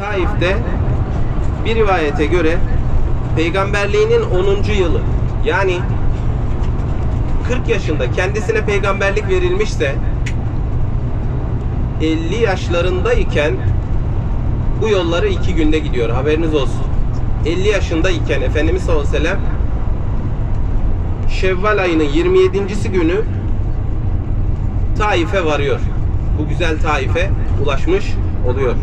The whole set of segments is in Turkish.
Taif'te bir rivayete göre peygamberliğinin 10. yılı yani 40 yaşında kendisine peygamberlik verilmişse 50 yaşlarındayken bu yolları iki günde gidiyor haberiniz olsun. 50 yaşındayken Efendimiz sallallahu aleyhi ve sellem Şevval ayının 27. günü Taif'e varıyor. Bu güzel Taif'e ulaşmış oluyor.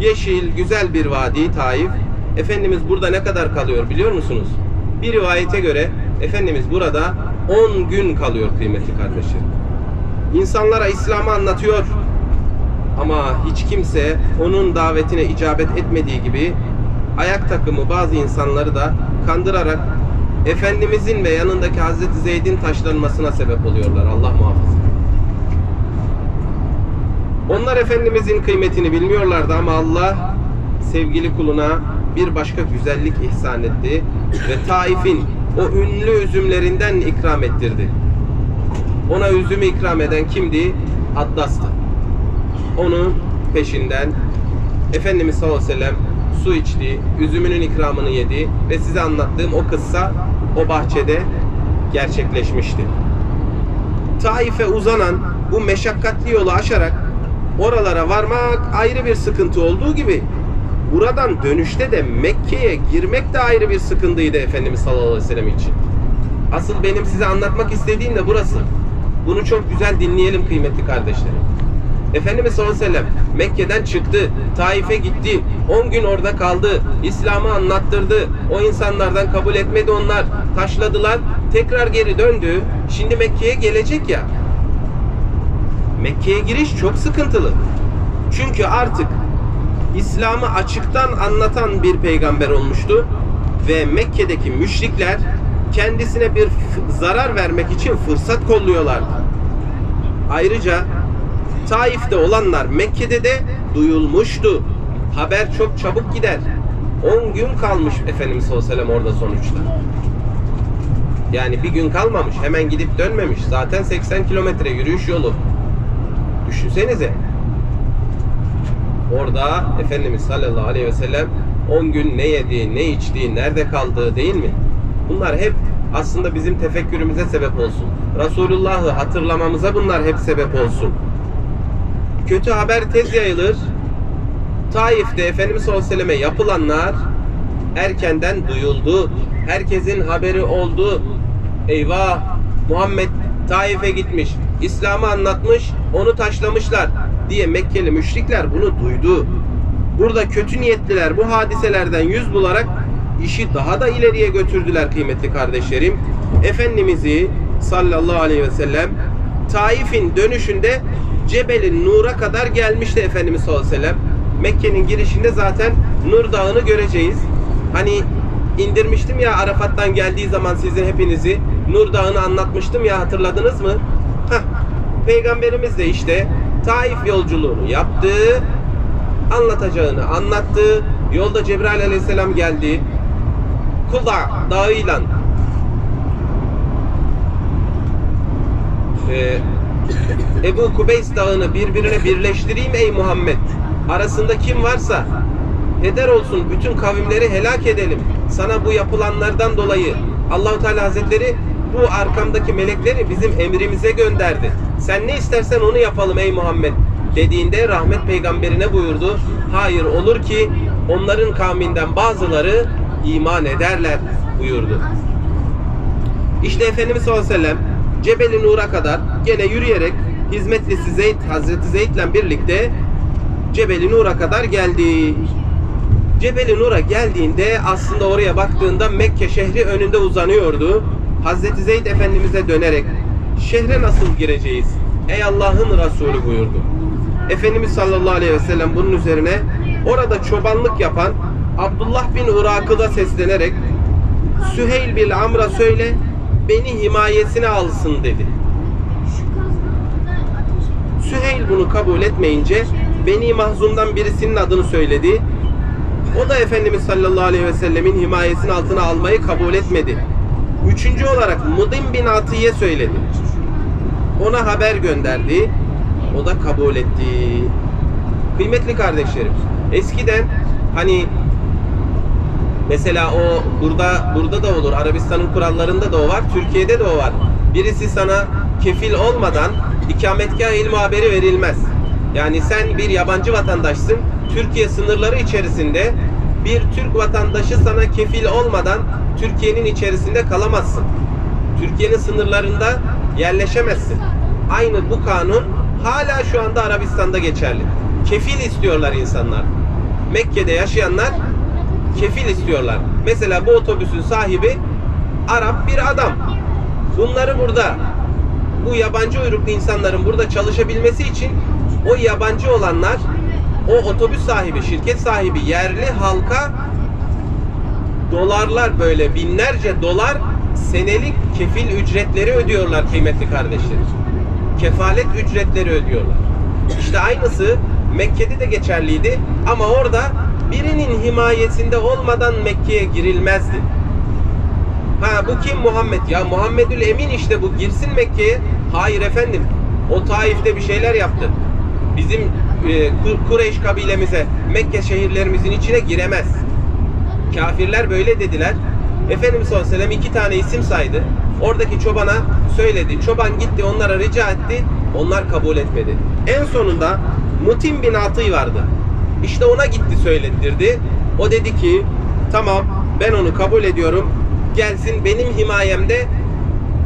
Yeşil, güzel bir vadi Taif. Efendimiz burada ne kadar kalıyor biliyor musunuz? Bir rivayete göre Efendimiz burada 10 gün kalıyor kıymetli kardeşlerim. İnsanlara İslam'ı anlatıyor. Ama hiç kimse onun davetine icabet etmediği gibi ayak takımı bazı insanları da kandırarak Efendimizin ve yanındaki Hazreti Zeyd'in taşlanmasına sebep oluyorlar. Allah muhafaza. Onlar Efendimizin kıymetini bilmiyorlardı ama Allah sevgili kuluna bir başka güzellik ihsan etti ve Taif'in o ünlü üzümlerinden ikram ettirdi. Ona üzümü ikram eden kimdi? Addas'tı. Onun peşinden Efendimiz sallallahu aleyhi ve sellem su içti, üzümünün ikramını yedi ve size anlattığım o kıssa o bahçede gerçekleşmişti. Taif'e uzanan bu meşakkatli yolu aşarak oralara varmak ayrı bir sıkıntı olduğu gibi buradan dönüşte de Mekke'ye girmek de ayrı bir sıkıntıydı Efendimiz sallallahu aleyhi ve sellem için. Asıl benim size anlatmak istediğim de burası. Bunu çok güzel dinleyelim kıymetli kardeşlerim. Efendimiz sallallahu aleyhi ve sellem Mekke'den çıktı, Taif'e gitti, 10 gün orada kaldı, İslam'ı anlattırdı. O insanlardan kabul etmedi onlar, taşladılar, tekrar geri döndü. Şimdi Mekke'ye gelecek ya. Mekke'ye giriş çok sıkıntılı. Çünkü artık İslam'ı açıktan anlatan bir peygamber olmuştu ve Mekke'deki müşrikler kendisine bir zarar vermek için fırsat kolluyorlardı. Ayrıca Taif'te olanlar Mekke'de de duyulmuştu. Haber çok çabuk gider. 10 gün kalmış Efendimiz sallallahu aleyhi ve sellem orada sonuçta. Yani bir gün kalmamış. Hemen gidip dönmemiş. Zaten 80 kilometre yürüyüş yolu. Düşünsenize. Orada Efendimiz sallallahu aleyhi ve sellem 10 gün ne yedi, ne içti, nerede kaldığı değil mi? Bunlar hep aslında bizim tefekkürümüze sebep olsun. Resulullah'ı hatırlamamıza bunlar hep sebep olsun. Kötü haber tez yayılır. Taif'te Efendimiz sallallahu aleyhi ve selleme yapılanlar erkenden duyuldu. Herkesin haberi oldu. Eyvah Muhammed Taif'e gitmiş. İslam'ı anlatmış, onu taşlamışlar diye Mekkeli müşrikler bunu duydu. Burada kötü niyetliler bu hadiselerden yüz bularak işi daha da ileriye götürdüler kıymetli kardeşlerim. Efendimiz'i sallallahu aleyhi ve sellem Taif'in dönüşünde Cebeli Nur'a kadar gelmişti Efendimiz sallallahu aleyhi ve sellem. Mekke'nin girişinde zaten Nur Dağı'nı göreceğiz. Hani indirmiştim ya Arafat'tan geldiği zaman sizin hepinizi Nur Dağı'nı anlatmıştım ya hatırladınız mı? Heh, Peygamberimiz de işte Taif yolculuğunu yaptı, anlatacağını anlattı. Yolda Cebrail aleyhisselam geldi. Kula dağıyla e, Ebu Kubeys dağını birbirine birleştireyim ey Muhammed. Arasında kim varsa heder olsun bütün kavimleri helak edelim. Sana bu yapılanlardan dolayı Allahu Teala Hazretleri bu arkamdaki melekleri bizim emrimize gönderdi. Sen ne istersen onu yapalım ey Muhammed dediğinde rahmet peygamberine buyurdu. Hayır olur ki onların kavminden bazıları iman ederler buyurdu. İşte Efendimiz sallallahu aleyhi ve sellem Cebeli Nur'a kadar gene yürüyerek hizmetlisi Zeyd, Hazreti Zeyd'le birlikte Cebeli Nur'a kadar geldi. Cebeli Nur'a geldiğinde aslında oraya baktığında Mekke şehri önünde uzanıyordu. Hazreti Zeyd Efendimiz'e dönerek şehre nasıl gireceğiz? Ey Allah'ın Resulü buyurdu. Efendimiz sallallahu aleyhi ve sellem bunun üzerine orada çobanlık yapan Abdullah bin Irak'ı seslenerek Süheyl bin Amr'a söyle beni himayesine alsın dedi. Süheyl bunu kabul etmeyince Beni Mahzum'dan birisinin adını söyledi. O da Efendimiz sallallahu aleyhi ve sellemin himayesinin altına almayı kabul etmedi. Üçüncü olarak Mudim bin Atiye söyledi. Ona haber gönderdi. O da kabul etti. Kıymetli kardeşlerim, Eskiden hani mesela o burada burada da olur. Arabistan'ın kurallarında da o var. Türkiye'de de o var. Birisi sana kefil olmadan ikametgah ilmi haberi verilmez. Yani sen bir yabancı vatandaşsın. Türkiye sınırları içerisinde bir Türk vatandaşı sana kefil olmadan Türkiye'nin içerisinde kalamazsın. Türkiye'nin sınırlarında yerleşemezsin. Aynı bu kanun hala şu anda Arabistan'da geçerli. Kefil istiyorlar insanlar. Mekke'de yaşayanlar kefil istiyorlar. Mesela bu otobüsün sahibi Arap bir adam. Bunları burada bu yabancı uyruklu insanların burada çalışabilmesi için o yabancı olanlar o otobüs sahibi, şirket sahibi yerli halka dolarlar böyle binlerce dolar senelik kefil ücretleri ödüyorlar kıymetli kardeşlerim. Kefalet ücretleri ödüyorlar. İşte aynısı Mekke'de de geçerliydi ama orada birinin himayesinde olmadan Mekke'ye girilmezdi. Ha bu kim Muhammed? Ya Muhammedül Emin işte bu girsin Mekke'ye. Hayır efendim. O Taif'te bir şeyler yaptı. Bizim Kureyş kabilemize, Mekke şehirlerimizin içine giremez. Kafirler böyle dediler. Efendimiz sallallahu iki tane isim saydı. Oradaki çobana söyledi. Çoban gitti onlara rica etti. Onlar kabul etmedi. En sonunda Mutim bin Atı vardı. İşte ona gitti söylettirdi. O dedi ki tamam ben onu kabul ediyorum. Gelsin benim himayemde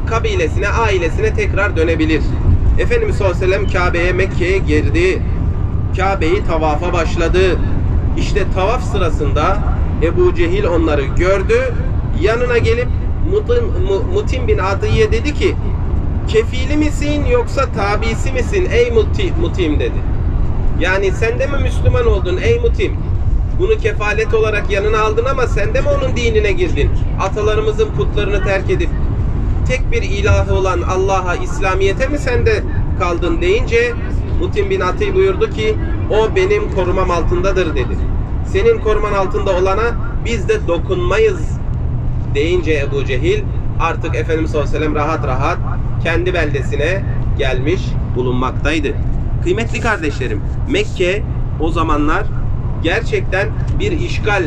kabilesine, ailesine tekrar dönebilir. Efendimiz sallallahu Kabe'ye, Mekke'ye girdi. Kabe'yi tavafa başladı. İşte tavaf sırasında Ebu Cehil onları gördü. Yanına gelip Mutim, Mu- Mutim bin Adiye dedi ki kefili misin yoksa tabisi misin ey Muti- Mutim dedi. Yani sen de mi Müslüman oldun ey Mutim? Bunu kefalet olarak yanına aldın ama sen de mi onun dinine girdin? Atalarımızın putlarını terk edip tek bir ilahı olan Allah'a, İslamiyet'e mi sen de kaldın deyince Mutim bin Ati buyurdu ki o benim korumam altındadır dedi. Senin koruman altında olana biz de dokunmayız deyince Ebu Cehil artık Efendimiz sallallahu rahat rahat kendi beldesine gelmiş bulunmaktaydı. Kıymetli kardeşlerim Mekke o zamanlar gerçekten bir işgal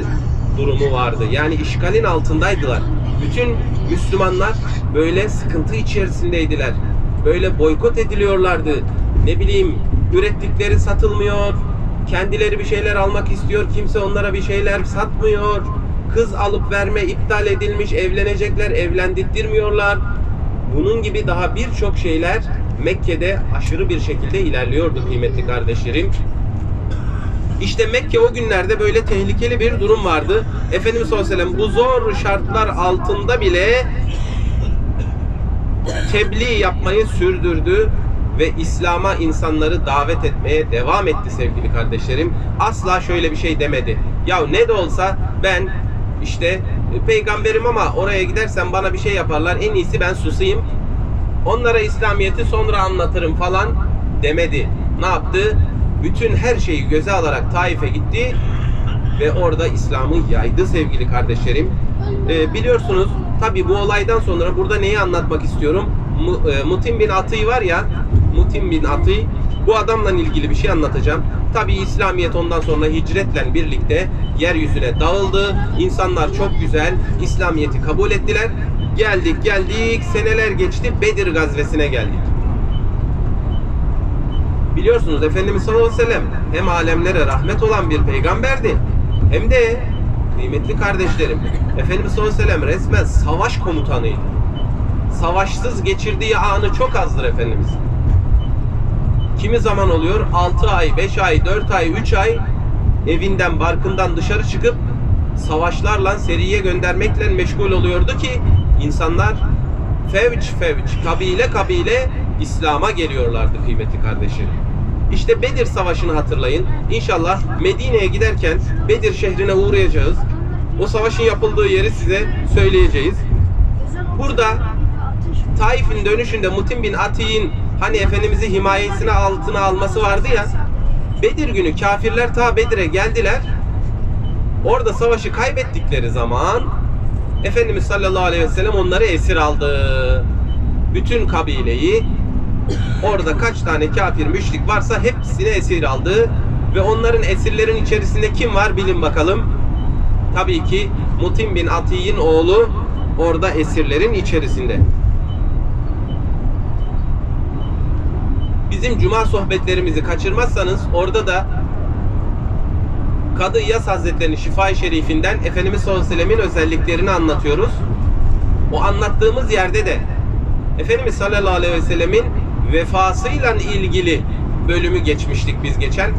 durumu vardı. Yani işgalin altındaydılar. Bütün Müslümanlar böyle sıkıntı içerisindeydiler. Böyle boykot ediliyorlardı. Ne bileyim ürettikleri satılmıyor. Kendileri bir şeyler almak istiyor. Kimse onlara bir şeyler satmıyor. Kız alıp verme iptal edilmiş. Evlenecekler, evlendirtmiyorlar. Bunun gibi daha birçok şeyler Mekke'de aşırı bir şekilde ilerliyordu kıymetli kardeşlerim. İşte Mekke o günlerde böyle tehlikeli bir durum vardı. Efendimiz sallallahu bu zor şartlar altında bile tebliğ yapmayı sürdürdü ve İslam'a insanları davet etmeye devam etti sevgili kardeşlerim. Asla şöyle bir şey demedi. Ya ne de olsa ben işte e, peygamberim ama oraya gidersem bana bir şey yaparlar. En iyisi ben susayım. Onlara İslamiyet'i sonra anlatırım falan demedi. Ne yaptı? Bütün her şeyi göze alarak Taif'e gitti ve orada İslam'ı yaydı sevgili kardeşlerim. Ee, biliyorsunuz tabi bu olaydan sonra burada neyi anlatmak istiyorum? E, Mutim bin Atı var ya Mutim bin Atı bu adamla ilgili bir şey anlatacağım. Tabi İslamiyet ondan sonra hicretle birlikte yeryüzüne dağıldı. İnsanlar çok güzel İslamiyet'i kabul ettiler. Geldik geldik seneler geçti Bedir gazvesine geldik. Biliyorsunuz Efendimiz sallallahu aleyhi ve sellem hem alemlere rahmet olan bir peygamberdi hem de kıymetli kardeşlerim Efendimiz sallallahu aleyhi ve sellem resmen savaş komutanıydı. Savaşsız geçirdiği anı çok azdır Efendimiz. Kimi zaman oluyor 6 ay, 5 ay, 4 ay, 3 ay evinden, barkından dışarı çıkıp savaşlarla seriye göndermekle meşgul oluyordu ki insanlar fevç fevç, kabile kabile İslam'a geliyorlardı kıymetli kardeşlerim. İşte Bedir Savaşı'nı hatırlayın. İnşallah Medine'ye giderken Bedir şehrine uğrayacağız. O savaşın yapıldığı yeri size söyleyeceğiz. Burada Taif'in dönüşünde Mutim bin Ati'nin hani Efendimiz'i himayesine altına alması vardı ya. Bedir günü kafirler ta Bedir'e geldiler. Orada savaşı kaybettikleri zaman Efendimiz sallallahu aleyhi ve sellem onları esir aldı. Bütün kabileyi orada kaç tane kafir müşrik varsa hepsini esir aldı. Ve onların esirlerin içerisinde kim var bilin bakalım. Tabii ki Mutim bin Atiy'in oğlu orada esirlerin içerisinde. Bizim cuma sohbetlerimizi kaçırmazsanız orada da Kadı İyaz Hazretleri'nin Şifa-i Şerifinden Efendimiz sallallahu aleyhi ve sellemin özelliklerini anlatıyoruz. O anlattığımız yerde de Efendimiz sallallahu aleyhi ve sellemin vefasıyla ilgili bölümü geçmiştik biz geçen.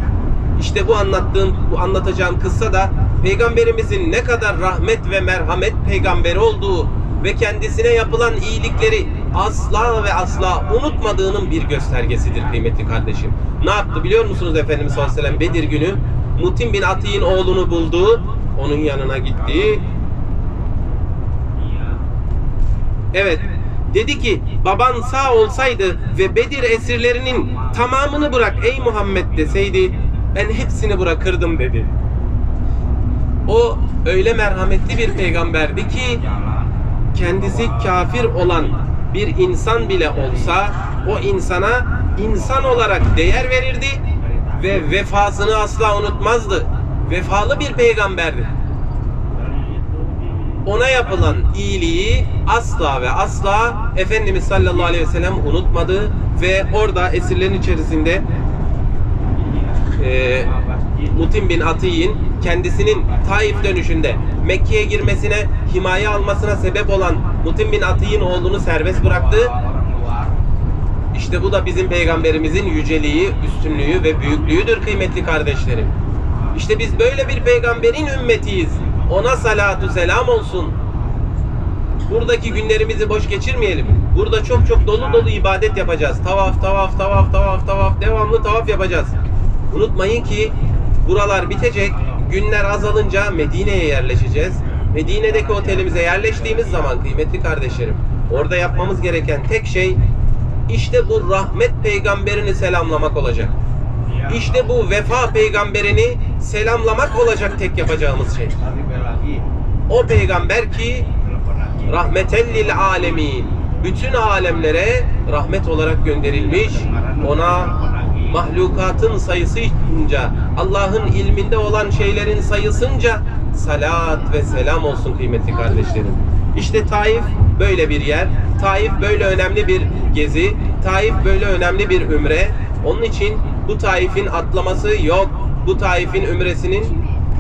İşte bu anlattığım, bu anlatacağım kıssa da Peygamberimizin ne kadar rahmet ve merhamet peygamberi olduğu ve kendisine yapılan iyilikleri asla ve asla unutmadığının bir göstergesidir kıymetli kardeşim. Ne yaptı biliyor musunuz Efendimiz sallallahu aleyhi ve sellem Bedir günü Mutim bin Ati'nin oğlunu buldu. Onun yanına gitti. Evet. Dedi ki baban sağ olsaydı ve Bedir esirlerinin tamamını bırak ey Muhammed deseydi ben hepsini bırakırdım dedi. O öyle merhametli bir peygamberdi ki kendisi kafir olan bir insan bile olsa o insana insan olarak değer verirdi ve vefasını asla unutmazdı. Vefalı bir peygamberdi. Ona yapılan iyiliği asla ve asla Efendimiz sallallahu aleyhi ve sellem unutmadı ve orada esirlerin içerisinde e, Mutim bin Atiy'in kendisinin Taif dönüşünde Mekke'ye girmesine, himaye almasına sebep olan Mutim bin Atiy'in oğlunu serbest bıraktı. İşte bu da bizim peygamberimizin yüceliği, üstünlüğü ve büyüklüğüdür kıymetli kardeşlerim. İşte biz böyle bir peygamberin ümmetiyiz. Ona salatu selam olsun. Buradaki günlerimizi boş geçirmeyelim. Burada çok çok dolu dolu ibadet yapacağız. Tavaf, tavaf, tavaf, tavaf, tavaf. Devamlı tavaf yapacağız. Unutmayın ki buralar bitecek. Günler azalınca Medine'ye yerleşeceğiz. Medine'deki otelimize yerleştiğimiz zaman kıymetli kardeşlerim, orada yapmamız gereken tek şey işte bu rahmet peygamberini selamlamak olacak. İşte bu vefa peygamberini selamlamak olacak tek yapacağımız şey. O peygamber ki rahmeten lil alemin bütün alemlere rahmet olarak gönderilmiş. Ona mahlukatın sayısınca Allah'ın ilminde olan şeylerin sayısınca salat ve selam olsun kıymetli kardeşlerim. İşte Taif böyle bir yer. Taif böyle önemli bir gezi. Taif böyle önemli bir ümre. Onun için bu Taif'in atlaması yok. Bu Taif'in ümresinin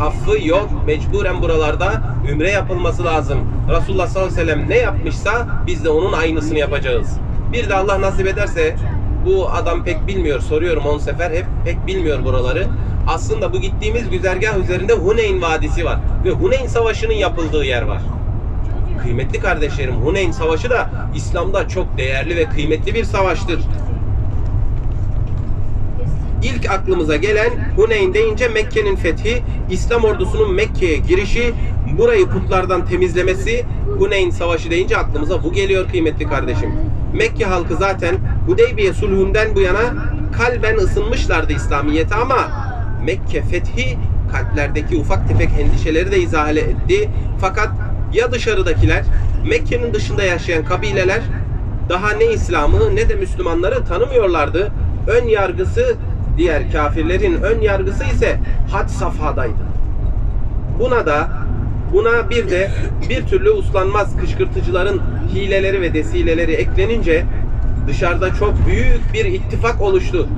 affı yok. Mecburen buralarda ümre yapılması lazım. Resulullah sallallahu aleyhi ve sellem ne yapmışsa biz de onun aynısını yapacağız. Bir de Allah nasip ederse bu adam pek bilmiyor. Soruyorum on sefer hep pek bilmiyor buraları. Aslında bu gittiğimiz güzergah üzerinde Huneyn Vadisi var. Ve Huneyn Savaşı'nın yapıldığı yer var. Kıymetli kardeşlerim Huneyn Savaşı da İslam'da çok değerli ve kıymetli bir savaştır. İlk aklımıza gelen Huneyn deyince Mekke'nin fethi, İslam ordusunun Mekke'ye girişi, burayı putlardan temizlemesi, Huneyn Savaşı deyince aklımıza bu geliyor kıymetli kardeşim. Mekke halkı zaten Hudeybiye sulhünden bu yana kalben ısınmışlardı İslamiyet'e ama Mekke fethi kalplerdeki ufak tefek endişeleri de izale etti. Fakat ya dışarıdakiler, Mekke'nin dışında yaşayan kabileler daha ne İslam'ı ne de Müslümanları tanımıyorlardı. Ön yargısı diğer kafirlerin ön yargısı ise had safhadaydı. Buna da buna bir de bir türlü uslanmaz kışkırtıcıların hileleri ve desileleri eklenince dışarıda çok büyük bir ittifak oluştu.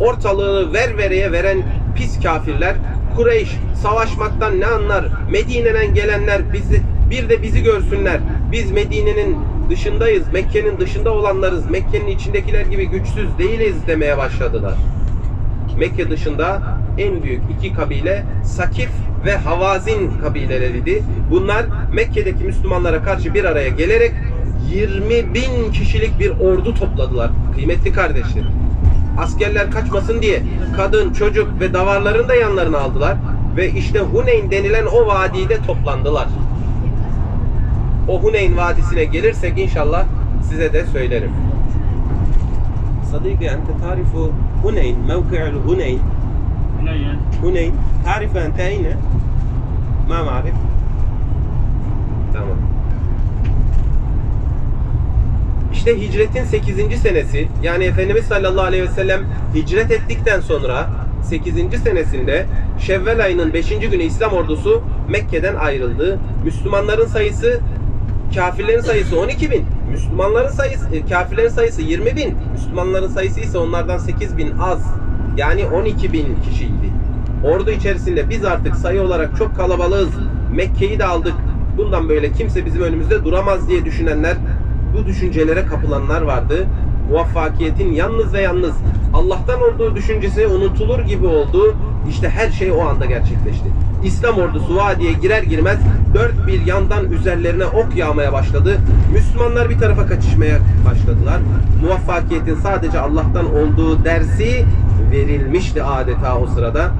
Ortalığı ver vereye veren pis kafirler Kureyş savaşmaktan ne anlar? Medine'den gelenler bizi bir de bizi görsünler. Biz Medine'nin dışındayız. Mekke'nin dışında olanlarız. Mekke'nin içindekiler gibi güçsüz değiliz demeye başladılar. Mekke dışında en büyük iki kabile Sakif ve Havazin kabileleriydi. Bunlar Mekke'deki Müslümanlara karşı bir araya gelerek 20 bin kişilik bir ordu topladılar. Kıymetli kardeşlerim. Askerler kaçmasın diye kadın, çocuk ve davarlarını da yanlarına aldılar. Ve işte Huneyn denilen o vadide toplandılar. O Huneyn vadisine gelirsek inşallah size de söylerim. صديقي أنت تعرف هنين موقع الهنين هنين هنين تعرف أنت أين؟ ما معرف Tamam. İşte hicretin 8. senesi yani Efendimiz sallallahu aleyhi ve sellem hicret ettikten sonra 8. senesinde Şevval ayının 5. günü İslam ordusu Mekke'den ayrıldı. Müslümanların sayısı kafirlerin sayısı 12 bin. Müslümanların sayısı, e, kafirlerin sayısı 20 bin. Müslümanların sayısı ise onlardan 8 bin az. Yani 12 bin kişiydi. Ordu içerisinde biz artık sayı olarak çok kalabalığız. Mekke'yi de aldık. Bundan böyle kimse bizim önümüzde duramaz diye düşünenler, bu düşüncelere kapılanlar vardı. Muvaffakiyetin yalnız ve yalnız Allah'tan olduğu düşüncesi unutulur gibi oldu. İşte her şey o anda gerçekleşti. İslam ordusu vadiye girer girmez dört bir yandan üzerlerine ok yağmaya başladı. Müslümanlar bir tarafa kaçışmaya başladılar. Muvaffakiyetin sadece Allah'tan olduğu dersi verilmişti adeta o sırada.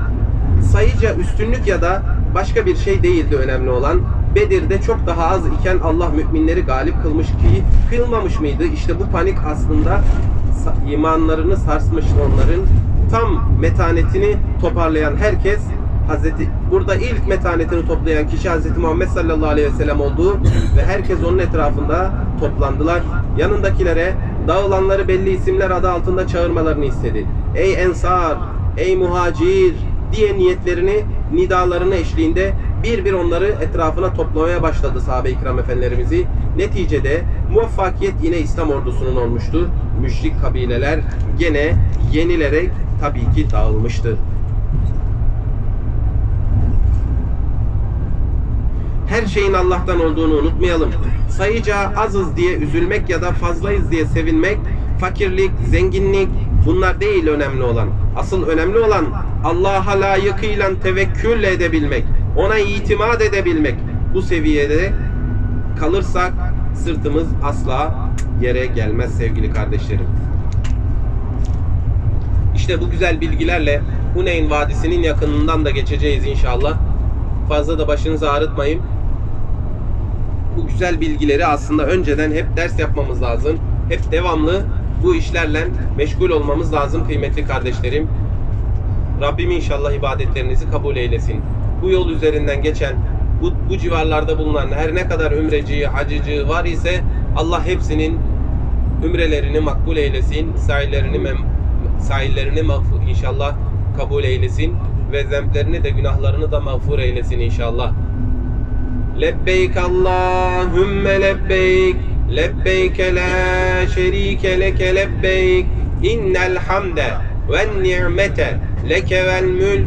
Sayıca üstünlük ya da başka bir şey değildi önemli olan. Bedir'de çok daha az iken Allah müminleri galip kılmış ki kılmamış mıydı? İşte bu panik aslında imanlarını sarsmıştı onların. Tam metanetini toparlayan herkes Hazreti burada ilk metanetini toplayan kişi Hazreti Muhammed sallallahu aleyhi ve sellem oldu ve herkes onun etrafında toplandılar. Yanındakilere dağılanları belli isimler adı altında çağırmalarını istedi. Ey ensar, ey muhacir diye niyetlerini, nidalarını eşliğinde bir bir onları etrafına toplamaya başladı sahabe-i kiram efendilerimizi. Neticede muvaffakiyet yine İslam ordusunun olmuştu. Müşrik kabileler gene yenilerek tabii ki dağılmıştı. Her şeyin Allah'tan olduğunu unutmayalım. Sayıca azız diye üzülmek ya da fazlayız diye sevinmek, fakirlik, zenginlik bunlar değil önemli olan. Asıl önemli olan Allah'a layıkıyla tevekkül edebilmek, ona itimat edebilmek. Bu seviyede kalırsak sırtımız asla yere gelmez sevgili kardeşlerim. İşte bu güzel bilgilerle Huneyn Vadisi'nin yakınından da geçeceğiz inşallah. Fazla da başınızı ağrıtmayın. Bu güzel bilgileri aslında önceden hep ders yapmamız lazım. Hep devamlı bu işlerle meşgul olmamız lazım kıymetli kardeşlerim. Rabbim inşallah ibadetlerinizi kabul eylesin. Bu yol üzerinden geçen, bu, bu civarlarda bulunan her ne kadar ümreci, hacıcı var ise Allah hepsinin ümrelerini makbul eylesin, sahillerini mem- sahillerini mağfur inşallah kabul eylesin ve zemplerini de günahlarını da mağfur eylesin inşallah. Lebbeyk Allahümme lebbeyk Lebbeyk la şerike leke lebbeyk İnnel hamde ve ni'mete leke vel mülk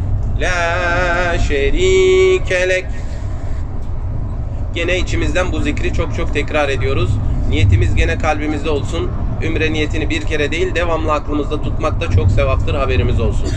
la şerike. Gene içimizden bu zikri çok çok tekrar ediyoruz. Niyetimiz gene kalbimizde olsun. Ümre niyetini bir kere değil devamlı aklımızda tutmak da çok sevaptır haberimiz olsun.